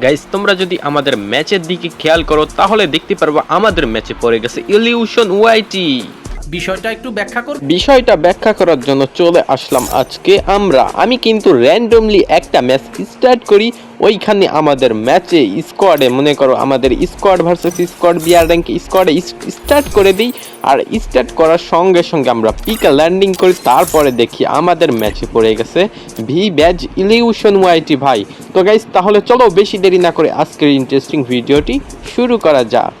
Guys তোমরা যদি আমাদের ম্যাচের দিকে খেয়াল করো তাহলে দেখতে পারব আমাদের ম্যাচে পড়ে গেছে ইলিউশন ওয়াইটি বিষয়টা একটু ব্যাখ্যা করো। বিষয়টা ব্যাখ্যা করার জন্য চলে আসলাম আজকে আমরা। আমি কিন্তু র্যান্ডমলি একটা ম্যাচ স্টার্ট করি ওইখানে আমাদের ম্যাচে স্কোয়াডে মনে করো আমাদের স্কোয়াড ভার্সেস স্কোয়াড বিয়ার র্যাঙ্ক স্কোয়াডে স্টার্ট করে দিই। আর স্টার্ট করার সঙ্গে সঙ্গে আমরা পিকে ল্যান্ডিং করি, তারপরে দেখি আমাদের ম্যাচে পড়ে গেছে ভি ব্যাজ ইলিউশন ওয়াইটি ভাই। তো গাইজ তাহলে চলো বেশি দেরি না করে আজকের ইন্টারেস্টিং ভিডিওটি শুরু করা যাক।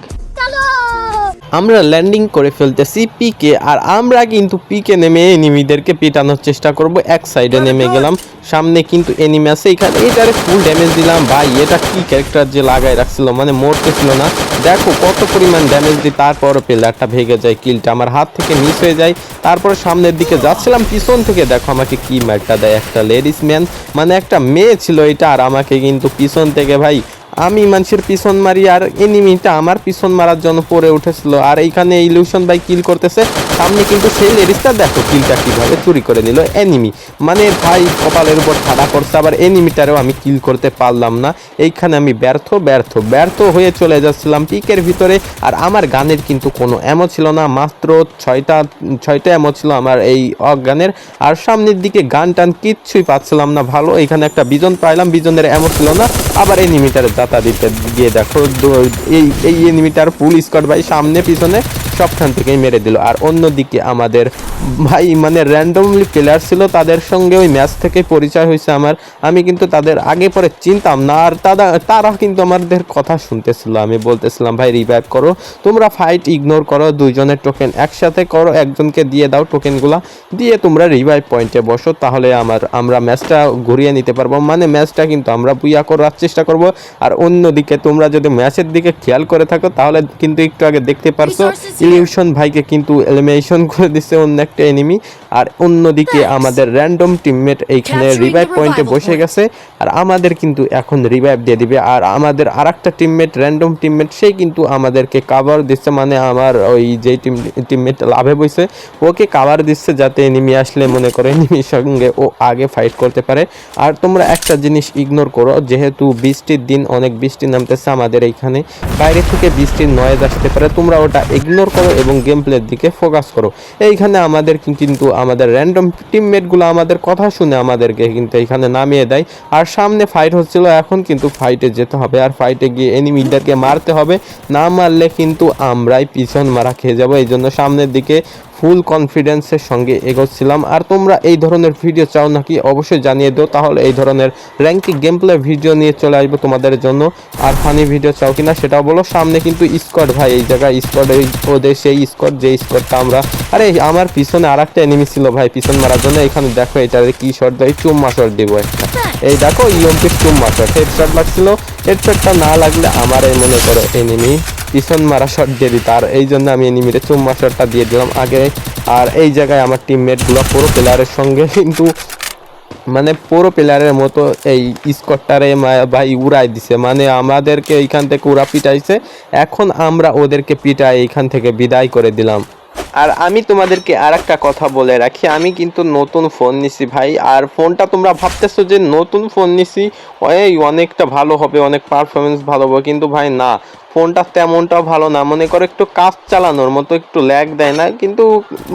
আমরা ল্যান্ডিং করে ফেলতেছি পিকে আর আমরা কিন্তু পিকে নেমে এনিমিদেরকে পেটানোর চেষ্টা করব। এক সাইডে নেমে গেলাম। সামনে কিন্তু এনিমি আছে। এখানে এটারে ফুল ড্যামেজ দিলাম। ভাই এটা কি ক্যারেক্টার যে লাগাই রাখছিল? মানে মরতেছিল না। দেখো কত পরিমাণ ড্যামেজ দিই তারপর প্লেয়ারটা ভেঙে যায় কিলটা আমার হাত থেকে মিস হয়ে যায়। তারপরে সামনের দিকে যাচ্ছিলাম পিছন থেকে দেখো আমাকে কি মারটা দেয় একটা লেডিস ম্যান মানে একটা মেয়ে ছিল এটা আর আমাকে কিন্তু পিছন থেকে ভাই আমি মানুষের পিছন মারি আর এনিমিটা আমার পিছন মারার জন্য পড়ে উঠেছিল। আর এইখানে ইলিউশন ভাই কিল করতেছে। সামনে কিন্তু সেই লেডিসটা দেখো, কিলটা কীভাবে চুরি করে নিল এনিমি মানে ভাই, কপালের উপর ঠাডা করছে, আবার এনিমিটারেও আমি কিল করতে পারলাম না। এইখানে আমি ব্যর্থ ব্যর্থ ব্যর্থ হয়ে চলে যাচ্ছিলাম পিকের ভিতরে, আর আমার গানের কিন্তু কোনো এমো ছিল না, মাত্র ছয়টা ছয়টা এমো ছিল আমার এই অজ্ঞানের আর সামনের দিকে গান টান কিচ্ছুই পাচ্ছিলাম না, ভালো। এখানে একটা বিজন পাইলাম, বিজনের এমন ছিল না। আবার এনিমিটার দাতা দিতে গিয়ে দেখো এই এই এনিমিটার ফুল স্কট ভাই সামনে, পিছনে, সবখান থেকেই মেরে দিল। আর অন্যদিকে আমাদের। ভাই মানে র্যান্ডমলি প্লেয়ার ছিল তাদের সঙ্গে ওই ম্যাচ থেকে পরিচয় হয়েছে আমার। আমি কিন্তু তাদের আগে পরে চিনতাম না আর তারা তারা কিন্তু আমাদের কথা শুনতেছিল। আমি বলতেছিলাম ভাই রিভাইভ করো। তোমরা ফাইট ইগনোর করো দুইজনের টোকেন একসাথে করো একজনকে দিয়ে দাও টোকেনগুলো দিয়ে তোমরা রিভাইভ পয়েন্টে বসো তাহলে আমার আমরা ম্যাচটা ঘুরিয়ে নিতে পারব। মানে ম্যাচটা কিন্তু আমরা বুইয়া করার চেষ্টা করব। আর অন্যদিকে তোমরা যদি ম্যাচের দিকে খেয়াল করে থাকো তাহলে কিন্তু একটু আগে দেখতে পারছ ইলিউশন ভাইকে কিন্তু এলিমিনেশন করে দিচ্ছে অন্য একটা এনিমি আর অন্যদিকে আমাদের র্যান্ডম টিমমেট এইখানে রিভাইভ পয়েন্টে বসে গেছে আর আমাদের কিন্তু এখন রিভাইভ দিয়ে দিবে আর আমাদের আরেকটা টিমমেট র্যান্ডম টিমমেট সে কিন্তু আমাদেরকে কাভার দিচ্ছে মানে আমার ওই যে টিম টিমমেট লাভে বইছে ওকে কাভার দিচ্ছে যাতে এনিমি আসলে মনে করে এনিমির সঙ্গে ও আগে ফাইট করতে পারে। আর তোমরা একটা জিনিস ইগনোর করো যেহেতু বৃষ্টির দিন অনেক বৃষ্টি নামতেছে আমাদের এইখানে বাইরে থেকে বৃষ্টির নয়েজ আসতে পারে তোমরা ওটা ইগনোর করো এবং গেম প্লের দিকে ফোকাস করো এইখানে আমাদের কিন্তু আমাদের র্যান্ডম টিমমেটগুলো আমাদের কথা শুনে আমাদেরকে কিন্তু এখানে নামিয়ে দেয়। আর সামনে ফাইট হচ্ছিল, এখন কিন্তু ফাইটে যেতে হবে। আর ফাইটে গিয়ে এনিমিদেরকে মারতে হবে। না মারলে কিন্তু আমরাই পিছন মারা খেয়ে যাব। এই জন্য সামনের দিকে ফুল কনফিডেন্সের সঙ্গে এগোচ্ছিলাম। আর তোমরা এই ধরনের ভিডিও চাও নাকি অবশ্যই জানিয়ে দিও, তাহলে এই ধরনের র্যাঙ্কিং গেম প্লে ভিডিও নিয়ে চলে আসব তোমাদের জন্য। আর ফানি ভিডিও চাও কিনা সেটাও বলো। সামনে কিন্তু স্কট ভাই, এই জায়গায় স্কট ওদের সেই স্কট যে স্কটটা আমরা আরে, আমার পিছনে আর একটা এনিমি ছিল ভাই, পিছন মারার জন্য। এখানে দেখো এটা কি শট দেয়? চুম্মা শট দিব একটা। এই দেখো ইয়মপির চুম্মা শট হেডশট লাগছিল হেডশটটা না লাগলে আমার এই মনে করো এনিমি পিছন মারা শট দিয়ে দিত। আর এই জন্য আমি এনিমিরে চুম্মা শটটা দিয়ে দিলাম আগে। আর এই জায়গায় আমার টিমমেটগুলো পুরো প্লেয়ারের সঙ্গে কিন্তু মানে পুরো প্লেয়ারের মতো এই স্কটটারে ভাই উড়াই দিছে। মানে আমাদেরকে এইখান থেকে উড়া পিটাইছে। এখন আমরা ওদেরকে পিটাই এইখান থেকে বিদায় করে দিলাম। আর আমি তোমাদেরকে আর একটা কথা বলে রাখি, আমি কিন্তু নতুন ফোন নিছি ভাই, আর ফোনটা তোমরা ভাবতেছো যে নতুন ফোন নিছি, ওই অনেকটা ভালো হবে, অনেক পারফরমেন্স ভালো হবে, কিন্তু ভাই না ফোনটা তেমনটাও ভালো না। মনে করো একটু কাজ চালানোর মতো একটু ল্যাগ দেয় না কিন্তু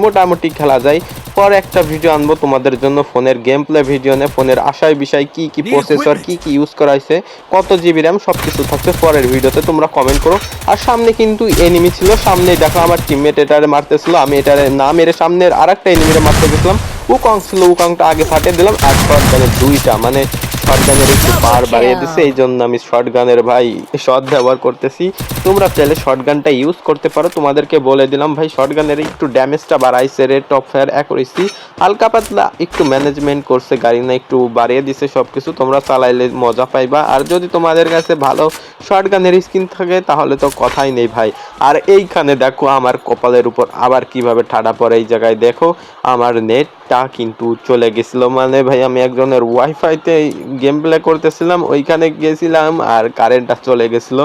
মোটামুটি খেলা যায়। পরে একটা ভিডিও আনব তোমাদের জন্য ফোনের গেম প্লে ভিডিও নিয়ে ফোনের আশায় বিষয় কি কি প্রসেসর কি কি ইউজ করা হয়েছে কত জিবি র্যাম সব কিছু থাকছে পরের ভিডিওতে তোমরা কমেন্ট করো। আর সামনে কিন্তু এনিমি ছিল সামনে দেখো আমার টিমমেট এটারে মারতেছিল আমি এটারে না মেরে সামনের আর একটা এনিমিরে মারতে গেছিলাম। উকং ছিল উকংটা আগে ফাটিয়ে দিলাম আর দুইটা মানে শর্টগানের একটু পার বাড়িয়ে দিছে এই জন্য আমি শর্ট গানের ভাই শর্ট ব্যবহার করতেছি। তোমরা চাইলে শর্টগানটা ইউজ করতে পারো। তোমাদেরকে বলে দিলাম ভাই শর্টগানের একটু ড্যামেজটা বাড়াইছে রে টপ ফায়ার অ্যাকুরেসি হালকা পাতলা একটু ম্যানেজমেন্ট করছে, গাড়ি না একটু বাড়িয়ে দিছে সব কিছু তোমরা চালাইলে মজা পাইবা। আর যদি তোমাদের কাছে ভালো শর্টগানের স্কিন থাকে, তাহলে তো কথাই নেই ভাই। আর এইখানে দেখো আমার কপালের উপর আবার কীভাবে ঠাডা পড়ে, এই জায়গায় দেখো আমার নেটটা কিন্তু চলে গেছিল। মানে ভাই, আমি একজনের ওয়াইফাইতে গেম প্লে করতেছিলাম, ওইখানে গেছিলাম আর কারেন্টটা চলে গেছিল।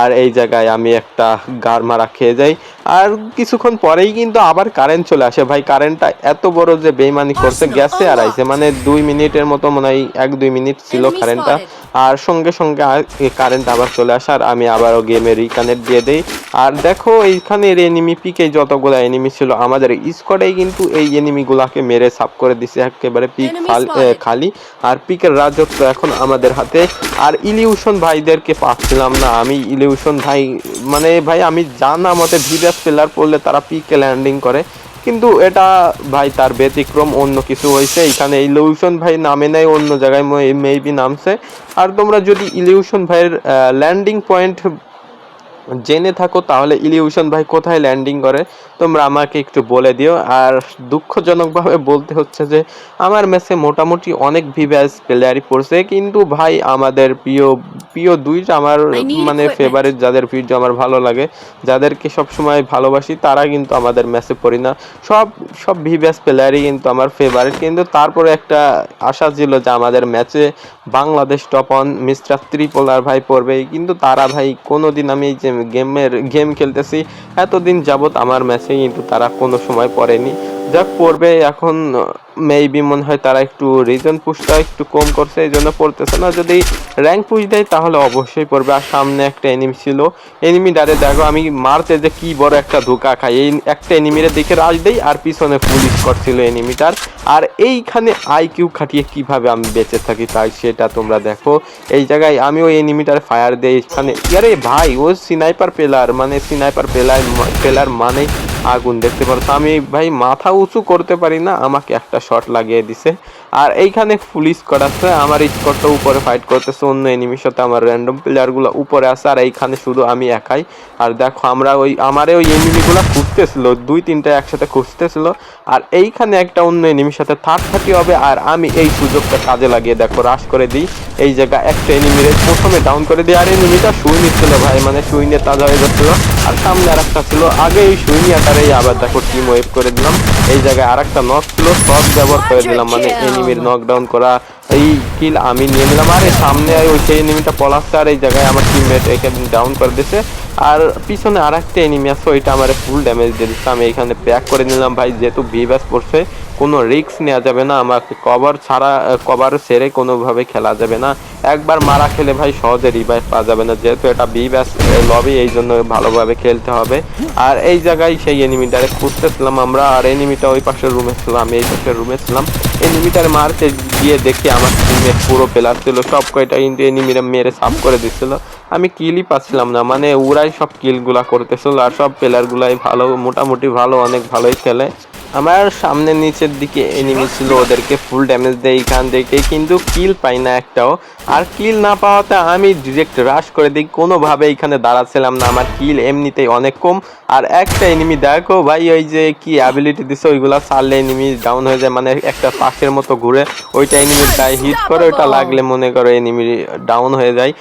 আর এই জায়গায় আমি একটা গার মারা খেয়ে যাই। আর কিছুক্ষণ পরেই কিন্তু আবার কারেন্ট চলে আসে। ভাই কারেন্টটা এত বড় যে বেইমানি করছে গেছে আর আইছে। মানে দুই মিনিটের মতো মনে হয় এক দুই মিনিট ছিল কারেন্টটা আর সঙ্গে সঙ্গে কারেন্ট আবার চলে আসে আর আমি আবারও গেমে রিকানেক্ট দিয়ে দেই। আর দেখো এইখানে এনিমি পিকে যতগুলো এনিমি ছিল আমাদের স্কোয়াডেই কিন্তু এই এনিমিগুলাকে মেরে সাফ করে দিছে একেবারে পিক খালি আর পিকের রাজত্ব এখন আমাদের হাতে। আর ইলিউশন ভাইদেরকে পাচ্ছিলাম না আমি। ইলিউশন ভাই মানে ভাই আমি জানা মতে ভিভিএস ফিলার পড়লে তারা পিকে ল্যান্ডিং করে। কিন্তু এটা ভাই তার ব্যতিক্রম, অন্য কিছু হয়েছে। এখানে ইলিউশন ভাই নামে নেয়, অন্য জায়গায় মেবি নামছে। আর তোমরা যদি ইলিউশন ভাইয়ের ল্যান্ডিং পয়েন্ট জেনে থাকো তাহলে ইলিউশন ভাই কোথায় ল্যান্ডিং করে? তোমরা আমাকে একটু বলে দিও। আর দুঃখজনকভাবে বলতে হচ্ছে যে আমার ম্যাচে মোটামুটি অনেক ভিভিএস প্লেয়ারই পড়ছে। কিন্তু ভাই আমাদের প্রিয় প্রিয় দুইটা আমার মানে ফেভারিট যাদের ভিডিও আমার ভালো লাগে যাদেরকে সবসময় ভালোবাসি তারা কিন্তু আমাদের ম্যাচে পড়ি না। সব সব ভিভিএস প্লেয়ারই কিন্তু আমার ফেভারিট কিন্তু তারপরে একটা আশা ছিল যে আমাদের ম্যাচে বাংলাদেশ টপন মিস্টার ত্রিপোলার ভাই পড়বে। কিন্তু তারা ভাই, কোনোদিন আমি এই যে গেমের, গেম খেলতেছি, এতদিন যাবত আমার ম্যাচে কিন্তু তারা কোনো সময় পড়েনি। যাক, পড়বে এখন মেবি মনে হয় তারা একটু রিজন পুশটা একটু কম করছে এই জন্য পড়তেছে না। যদি র্যাঙ্ক পুশ দেয়, তাহলে অবশ্যই পড়বে। আর সামনে একটা এনিমি ছিল। এনিমি ডারে দেখো, আমি মারতে যে কি বড় একটা ধোকা খাই। এই একটা এনিমিরে দেখে রাজ দেই, আর পিছনে ফুল স্কট ছিল এনিমিটার আর এইখানে আইকিউ খাটিয়ে কীভাবে আমি বেঁচে থাকি, তাই সেটা তোমরা দেখো। এই জায়গায় আমি ওই এনিমিটার ফায়ার দেই। এখানে আরে ভাই, ও সিনাইপার পেলার মানে সিনাইপার পেলার পেলার মানে আগুন দেখতে পারো। তো আমি ভাই মাথা উঁচু করতে পারি না, আমাকে একটা শট লাগিয়ে দিছে। আর এইখানে ফুল স্কট আছে, আমার স্কটটা উপরে ফাইট করতেছে, অন্য এনিমির সাথে আমার র্যান্ডম প্লেয়ারগুলো উপরে আছে, আর এইখানে শুধু আমি একাই। আর দেখো, আমরা ওই, আমারে ওই এনিমিগুলো খুঁজতেছিল, দুই তিনটা একসাথে খুঁজতেছিল। আর এইখানে একটা অন্য এনিমির সাথে থার্ড থার্টি হবে, আর আমি এই সুযোগটা কাজে লাগিয়ে দেখো রাশ করে দিই। এই জায়গা একটা এনিমিরে প্রথমে ডাউন করে দিই, আর এনিমিটা সুই নিচ্ছিল ভাই মানে সুই নিয়ে তাজা হয়ে যাচ্ছিল। আর সামনে আর একটা ছিল, আগে এই সুইনিয়াটারে আবার দেখো টিম ওয়েভ করে দিলাম। এই জায়গায় আর একটা নক ছিল সব ব্যবহার করে দিলাম মানে এনিমির নকডাউন করা এই কিল আমি নিয়ে নিলাম। আর সামনে ওই সেই এনিমিটা পলাচ্ছে আর এই জায়গায় আমার টিমমেট এখানে ডাউন করে দিছে। আর পিছনে আর একটা এনিমি আছে, ওইটা আমার ফুল ড্যামেজ দিয়ে দিচ্ছে। আমি এখানে প্যাক করে নিলাম ভাই, যেহেতু ভি ব্যাস পড়ছে, কোনো রিস্ক নেওয়া যাবে না। আমাকে কভার ছাড়া কভার সেরে কোনোভাবে খেলা যাবে না। একবার মারা খেলে ভাই সহজে রিভাইভ পাওয়া যাবে না। যেহেতু এটা বি ব্যাস লবি এই জন্য ভালোভাবে খেলতে হবে। আর এই জায়গায় সেই এনিমিটারে খুঁজতেছিলাম আমরা, আর এনিমিটা ওই পাশের রুমে ছিলাম আমি এই পাশের রুমে ছিলাম। এনিমিটার মারতে গিয়ে দেখি আমার টিমের পুরো প্লেয়ার ছিল, সব কয়টা কিন্তু এনিমিরা মেরে সাফ করে দিচ্ছিল আমি কিলই পাচ্ছিলাম না মানে ওরাই সব কিলগুলা করতেছিল আর সব প্লেয়ারগুলাই ভালো, মোটামুটি ভালো, অনেক ভালোই খেলে। আমার সামনে নিচের দিকে এনিমি ছিল, ওদেরকে ফুল ড্যামেজ দেয় এখান থেকে, কিন্তু কিল পাই না একটাও। আর কিল না পাওয়াতে আমি ডিরেক্ট রাশ করে দিই, কোনোভাবে এখানে দাঁড়াচ্ছিলাম না, আমার কিল এমনিতেই অনেক কম। আর একটা এনিমি দেখো ভাই ওই যে কি অ্যাবিলিটি দিছে ওইগুলা সারলে এনিমি ডাউন হয়ে যায় মানে একটা পাশের মতো ঘুরে ওইটা এনিমির গায়ে হিট করে ওইটা লাগলে মনে করো এনিমি ডাউন হয়ে যায়।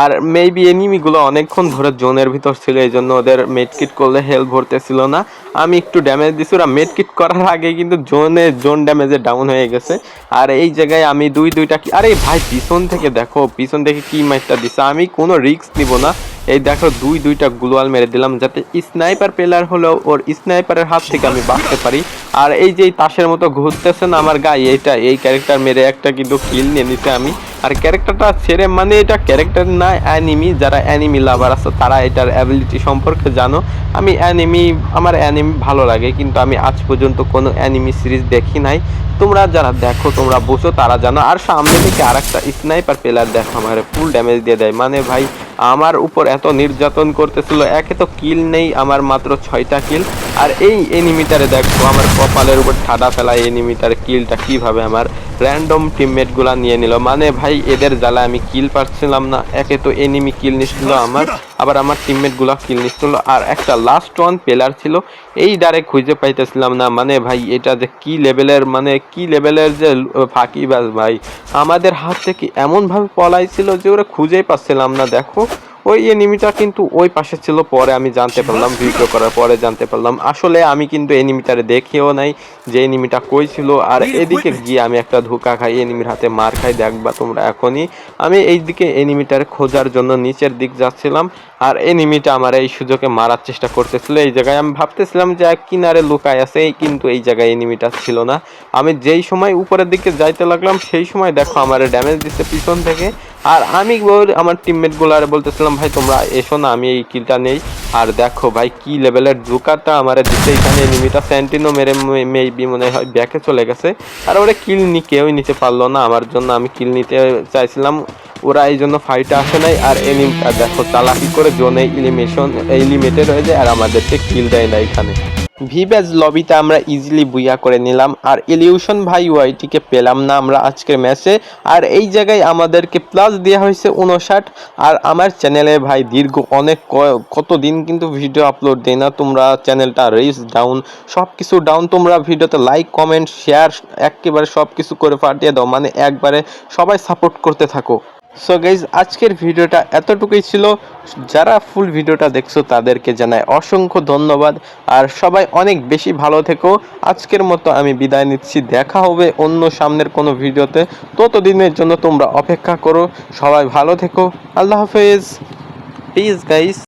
আর মেবি এনিমিগুলো অনেকক্ষণ ধরে জোনের ভিতর ছিল এই জন্য ওদের মেডকিট করলে হেল্প ভরতেছিল না। আমি একটু ড্যামেজ দিছি ওরা মেডকিট করার আগে কিন্তু জোনে জোন ড্যামেজে ডাউন হয়ে গেছে। আর এই জায়গায় আমি দুই দুইটা কি আরে ভাই পিছন থেকে দেখো পিছন থেকে কি মাইটটা দিছে আমি কোনো রিস্ক নিব না। এই দেখো দুই দুইটা গ্লোয়াল মেরে দিলাম যাতে স্নাইপার প্লেয়ার হলেও ওর স্নাইপারের হাত থেকে আমি বাঁচতে পারি। আর এই যে তাসের মতো ঘুরতেছে না আমার গায়ে, এইটা, এই ক্যারেক্টার মেরে একটা কিন্তু কিল নিয়ে নিতে আমি। আর ক্যারেক্টারটা ছেড়ে মানে এটা ক্যারেক্টার না অ্যানিমি যারা অ্যানিমি লাভার আছে তারা এটার অ্যাবিলিটি সম্পর্কে জানো। আমি অ্যানিমি আমার অ্যানিমি ভালো লাগে, কিন্তু আমি আজ পর্যন্ত কোনো অ্যানিমি সিরিজ দেখি নাই। তোমরা যারা দেখো, তোমরা বুঝো, তারা জানো। আর সামনে থেকে আর একটা স্নাইপার প্লেয়ার দেখো, আমার ফুল ড্যামেজ দিয়ে দেয়। মানে ভাই আমার উপর এত নির্যাতন করতেছিল একে তো কিল নেই আমার মাত্র ছয়টা কিল আর এই এনিমিটারে দেখো, আমার কপালের উপর ঠাডা ফেলা এনিমিটার কিলটা কীভাবে আমার র্যান্ডম টিমমেটগুলা নিয়ে নিল। মানে ভাই, এদের জ্বালা আমি কিল পাচ্ছিলাম না। একে তো এনিমি কিল নিচ্ছিল আমার, আবার আমার টিমমেটগুলা কিল নিচ্ছিল আর একটা লাস্ট ওয়ান প্লেয়ার ছিল, এই ডারে খুঁজে পাইতেছিলাম না। মানে ভাই, এটা যে কি লেভেলের মানে কি লেভেলের যে ফাঁকিবাজ ভাই। আমাদের হাত থেকে এমনভাবে পলাইছিল যে ওরা খুঁজেই পাচ্ছিলাম না, দেখো। ওই এনিমিটা কিন্তু ওই পাশে ছিল পরে আমি জানতে পারলাম ভিডিও করার পরে জানতে পারলাম। আসলে আমি কিন্তু এনিমিটারে দেখেও নাই যে এনিমিটা কই ছিল। আর এদিকে গিয়ে আমি একটা ধোকা খাই এনিমির হাতে মার খাই দেখবা তোমরা এখনই। আমি এই দিকে এনিমিটার খোঁজার জন্য নিচের দিক যাচ্ছিলাম আর এনিমিটা আমার এই সুযোগে মারার চেষ্টা করতেছিল। এই জায়গায় আমি ভাবতেছিলাম যে এক কিনারে লুকায় আছে কিন্তু এই জায়গায় এনিমিটা ছিল না। আমি যেই সময় উপরের দিকে যাইতে লাগলাম সেই সময় দেখো আমার ড্যামেজ দিচ্ছে পিছন থেকে। আর আমি আমার টিমমেটগুলার বলতেছিলাম, ভাই, তোমরা এসো না, আমি এই কিলটা নেই। আর দেখো ভাই, কি লেভেলের জুকারটা আমার দিচ্ছে এখানে এনিমিটা স্যান্টিনো মেরে মেবি মনে হয় ব্যাকে চলে গেছে। আর ওরা কিল নি কেউই নিতে পারল না। আমার জন্য আমি কিল নিতে চাইছিলাম। ওরা এই জন্য ফাইটে আসে নাই। আর এনিমটা দেখো, চালাকি করে জোনে ইলিমিনেশন ইলিমিটেড হয়ে যায়। আর আমাদেরকে কিল দেয় না এখানে। ভিভ্যাজ লবিতে আমরা ইজিলি বুইয়া করে নিলাম। আর ইলিউশন ভাই ওয়াইটিকে পেলাম না আমরা আজকের ম্যাচে। আর এই জায়গায় আমাদেরকে প্লাস দেওয়া হয়েছে উনষাট আর আমার চ্যানেলে ভাই দীর্ঘ অনেক ক- কতদিন কিন্তু ভিডিও আপলোড দেয় না। তোমরা চ্যানেলটা রিচ ডাউন সব কিছু ডাউন তোমরা ভিডিওতে লাইক কমেন্ট শেয়ার একেবারে সব কিছু করে পাঠিয়ে দাও। মানে একবারে সবাই সাপোর্ট করতে থাকো। সো গাইজ আজকের ভিডিওটা এতটুকুই ছিল। যারা ফুল ভিডিওটা দেখছ, তাদেরকে জানাই অসংখ্য ধন্যবাদ। আর সবাই অনেক বেশি ভালো থেকো। আজকের মতো আমি বিদায় নিচ্ছি। দেখা হবে অন্য সামনের কোনো ভিডিওতে। ততদিনের জন্য তোমরা অপেক্ষা করো। সবাই ভালো থেকো। আল্লাহ হাফেজ। Please guys